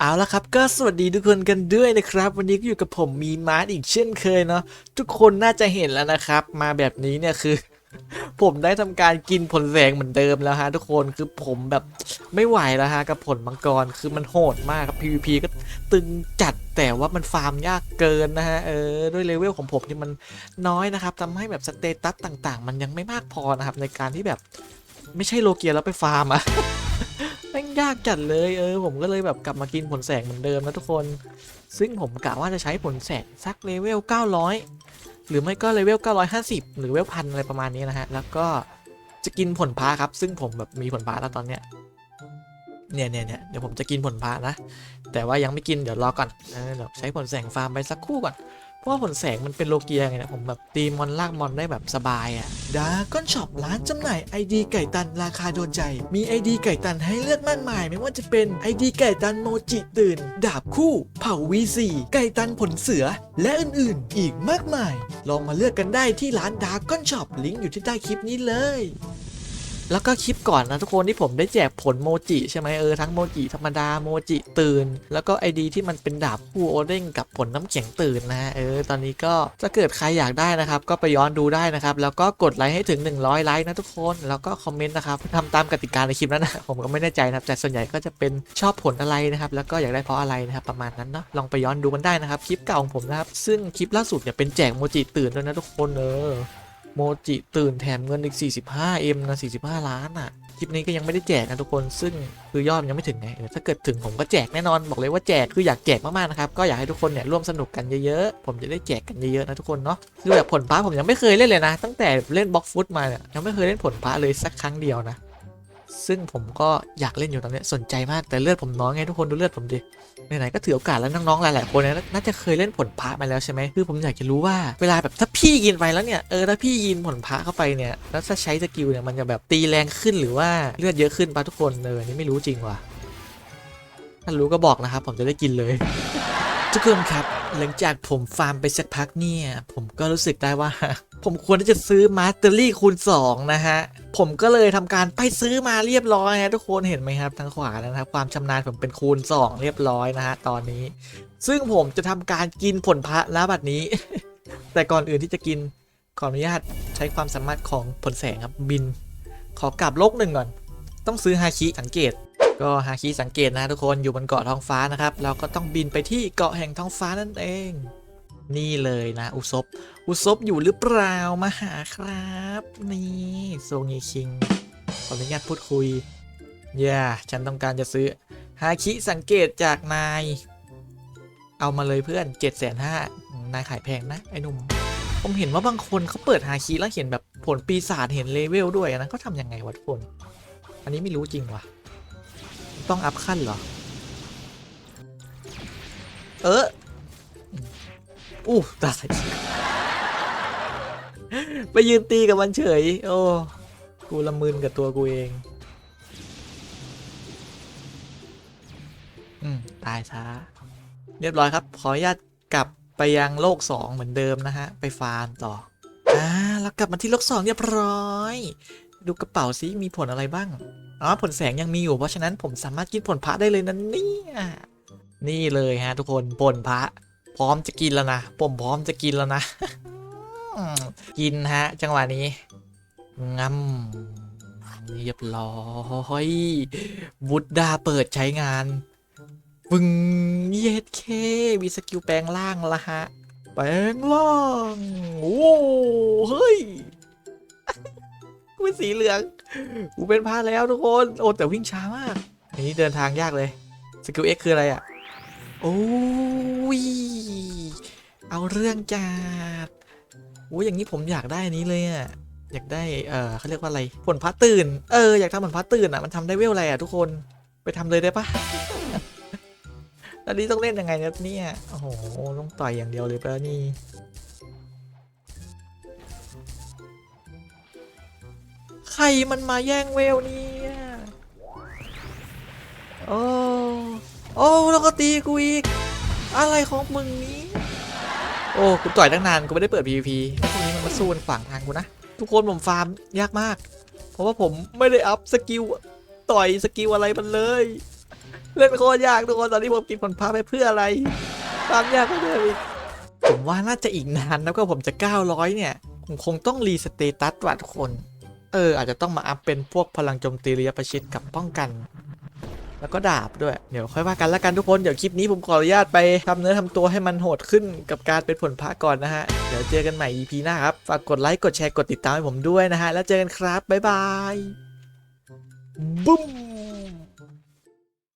เอาละครับก็สวัสดีทุกคนกันด้วยนะครับ วันนี้ก็อยู่กับผมมีมาร์ทอีกเช่นเคยเนาะทุกคนน่าจะเห็นแล้วนะครับ มาแบบนี้เนี่ยคือ ผมได้ทำการกินผลแสงเหมือนเดิมแล้วฮะทุกคนคือผมแบบไม่ไหวแล้วฮะกับผลมังกรคือมันโหดมากครับ PVP ก็ตึงจัดแต่ว่ามันฟาร์มยากเกินนะฮะเออด้วยเลเวลของผมที่มันน้อยนะครับทำให้แบบสเตตัสต่างๆ มันยังไม่มากพอนะครับในการที่แบบไม่ใช่โลเกียแล้วไปฟาร์มอะ งยากจัดเลยเออผมก็เลยแบบกลับมากินผลแสงเหมือนเดิมนะทุกคน ซึ่งผมกะว่าจะใช้ผลแสงสักเลเวล 900 หรือไม่ก็เลเวล 950 หรือเลเวลพันอะไรประมาณนี้นะฮะ แล้วก็จะกินผลพาครับ ซึ่งผมแบบมีผลพาแล้วตอนเนี้ยเนี่ยเนี่ยเนี่ยเดี๋ยวผมจะกินผลพานะ แต่ว่ายังไม่กินเดี๋ยวรอก่อนเออเดี๋ยวใช้ผลแสงฟาร์มไปสักคู่ก่อน เพราะว่าผลแสงมันเป็นโลเกียไงนะผมแบบตีมอนลากมอนได้แบบสบายอะ่ะ ดาก้อนช็อปร้านจำหน่ายไอดีไก่ตันราคาโดนใจ มีไอดีไก่ตันให้เลือกมากมาย ไม่ว่าจะเป็นไอดีไก่ตันโมจิตื่น ดาบคู่ เผ่า V4 ไก่ตันผลเสือ และอื่นๆ อีกมากมาย ลองมาเลือกกันได้ที่ร้านดาก้อนช็อปลิงก์อยู่ที่ใต้คลิปนี้เลย แล้วก็คลิปก่อนนะทุกคนที่ผมได้แจกผลโมจิใช่ไหมเออทั้งโมจิธรรมดาโมจิตื่น แล้วก็ไอดีที่มันเป็นดาบคู่โอเด้งกับผลน้ำแข็งตื่นนะเออตอนนี้ก็ถ้าเกิดใครอยากได้นะครับ ก็ไปย้อนดูได้นะครับ แล้วก็กดไลค์ให้ถึง 100 ไลค์นะทุกคนแล้วก็คอมเมนต์นะครับทำตามกติกาในคลิปนั้นนะผมก็ไม่แน่ใจนะแต่ส่วนใหญ่ก็จะเป็นชอบผลอะไรนะครับ แล้วก็อยากได้เพราะอะไรนะครับประมาณนั้นเนาะลองไปย้อนดูกันได้นะครับคลิปเก่าของผมนะครับซึ่งคลิปล่าสุดเนี่ยเป็นแจกโมจิตื่นด้วยนะทุกคนเออ โมจิตื่นแถมเงินอีก 45M นะ 45 ล้านอะ คลิปนี้ก็ยังไม่ได้แจกนะทุกคน ซึ่งคือยอดยังไม่ถึงไงเออถ้าเกิดถึงผมก็แจกแน่นอน บอกเลยว่าแจก คืออยากแจกมากๆนะครับ ก็อยากให้ทุกคนเนี่ยร่วมสนุกกันเยอะๆ ผมจะได้แจกกันเยอะๆนะทุกคนเนาะ คือแบบผลพระผมยังไม่เคยเล่นเลยนะ ตั้งแต่เล่นบล็อกฟุตมาเนี่ย ยังไม่เคยเล่นผลพระเลยสักครั้งเดียวนะ ซึ่งผมก็อยากเล่นอยู่ตอนนี้สนใจมากแต่เลือดผมน้อยไงทุกคนดูเลือดผมดิไหนๆก็ถือโอกาสแล้วน้องๆหลายๆคนนี่ยน่าจะเคยเล่นผลพระมาแล้วใช่ไหมคือผมอยากจะรู้ว่าเวลาแบบถ้าพี่กินไปแล้วเนี่ยเออถ้าพี่ยินผลพระเข้าไปเนี่ยแล้วถ้าใช้สกิลเนี่ยมันจะแบบตีแรงขึ้นหรือว่าเลือดเยอะขึ้นปะทุกคนเอออันนี่ไม่รู้จริงว่ะถ้ารู้ก็บอกนะครับผมจะได้กินเลยทุกคนครับหลังจากผมฟาร์มไปสักพักเนี่ยผมก็รู้สึกได้ว่า ผมควรที่จะซื้อมาสเตอรี่คูณ2นะฮะ ผมก็เลยทำการไปซื้อมาเรียบร้อยฮะทุกคนเห็นไหมครับทางขวานะครับ ความชำนาญผมเป็นคูณ 2 เรียบร้อยนะฮะตอนนี้ ซึ่งผมจะทำการกินผลพระแล้วบัดนี้ แต่ก่อนอื่นที่จะกินขออนุญาตใช้ความสามารถของผลแสงครับบิน ขอกลับโลกหนึ่งก่อน ต้องซื้อฮาคิสังเกต ก็ฮาคิสังเกตนะทุกคนอยู่บนเกาะท้องฟ้านะครับ เราก็ต้องบินไปที่เกาะแห่งท้องฟ้านั่นเอง นี่เลยนะ อุซบอุซบอยู่หรือเปล่ามาหาครับ นี่โซงีคิงขออนุญาตพูดคุยอย่าฉันต้องการจะซื้อฮาคิสังเกตจากนาย เอามาเลยเพื่อน7จ็ดแสนห้านายขายแพงนะ ไอ้หนุ่ม ผมเห็นว่าบางคนเขาเปิดฮาคิแล้วเห็นแบบผลปีศาจเห็นเลเวลด้วยนะเขาทำยังไงวะทุกคน อันนี้ไม่รู้จริงวะต้องอัพขั้นเหรอ เออ อู้ตายไปยืนตีกับมันเฉย โอ้กูละมึนกับตัวกูเองอืมตายช้า เรียบร้อยครับ ขออนุญาตกลับไปยังโลก 2 เหมือนเดิมนะฮะ ไปฟาร์มต่อ อ่า แล้วกลับมาที่โลก 2 เรียบร้อย ดูกระเป๋าซิมีผลอะไรบ้าง อ๋อ ผลแสงยังมีอยู่ เพราะฉะนั้นผมสามารถกินผลพระได้เลยนะเนี่ย นี่เลยฮะทุกคนผลพระ พร้อมจะกินแล้วนะ ผมพร้อมจะกินแล้วนะ กินฮะ จังหวะนี้งำเรียบร้อยบุดดาเปิดใช้งานปึงเย็ดเคมีสกิลแปลงร่างละฮะ แปลงร่าง โอ้เฮ้ยกูเป็นสีเหลืองกูเป็นพาแล้วทุกคน โอ้แต่วิ่งช้ามากอันนี้เดินทางยากเลย สกิล X คืออะไรอะ โอ้ย เรื่องจัดโอ้ยอย่างนี้ผมอยากได้นี้เลยอะ อยากได้ เออเขาเรียกว่าอะไร ผลพระตื่น เออ อยากทำผลพระตื่นอะ มันทำได้เวลอะไรอะทุกคน ไปทำเลยได้ปะตอนนี้ต้องเล่นยังไงเนี่ยเนี่ย โอ้โห ต้องต่อยอย่างเดียวเลยปะนี่ใครมันมาแย่งเวลเนี่ยโอ้ โอ้ แล้วก็ตีกูอีก อะไรของมึงนี้ โอ้กูต่อยตั้งนานกูไม่ได้เปิด PVP พวกนี้มันมาสู้กันขวางทางกูนะ ทุกคนผมฟาร์มยากมาก เพราะว่าผมไม่ได้อัพสกิลต่อยสกิลอะไรมันเลย เล่นโคตรยากทุกคนตอนนี้ผมกินผลพาไปเพื่ออะไรความยากก็เดิมอีกผมว่าน่าจะอีกนานนะก็ผมจะ 900 เนี่ย ผมคงต้องรีสเตตัสว่ะทุกคน เออ อาจจะต้องมาอัพเป็นพวกพลังโจมตีระยะประชิดกับป้องกัน แล้วก็ดาบด้วย เดี๋ยวค่อยว่ากันแล้วกันทุกคน เดี๋ยวคลิปนี้ผมขออนุญาตไปทำเนื้อทำตัวให้มันโหดขึ้นกับการเป็นผลพระก่อนนะฮะ เดี๋ยวเจอกันใหม่ EP หน้าครับ ฝากกดไลค์ กดแชร์ กดติดตามให้ผมด้วยนะฮะ แล้วเจอกันครับ บ๊ายบายบุ้ม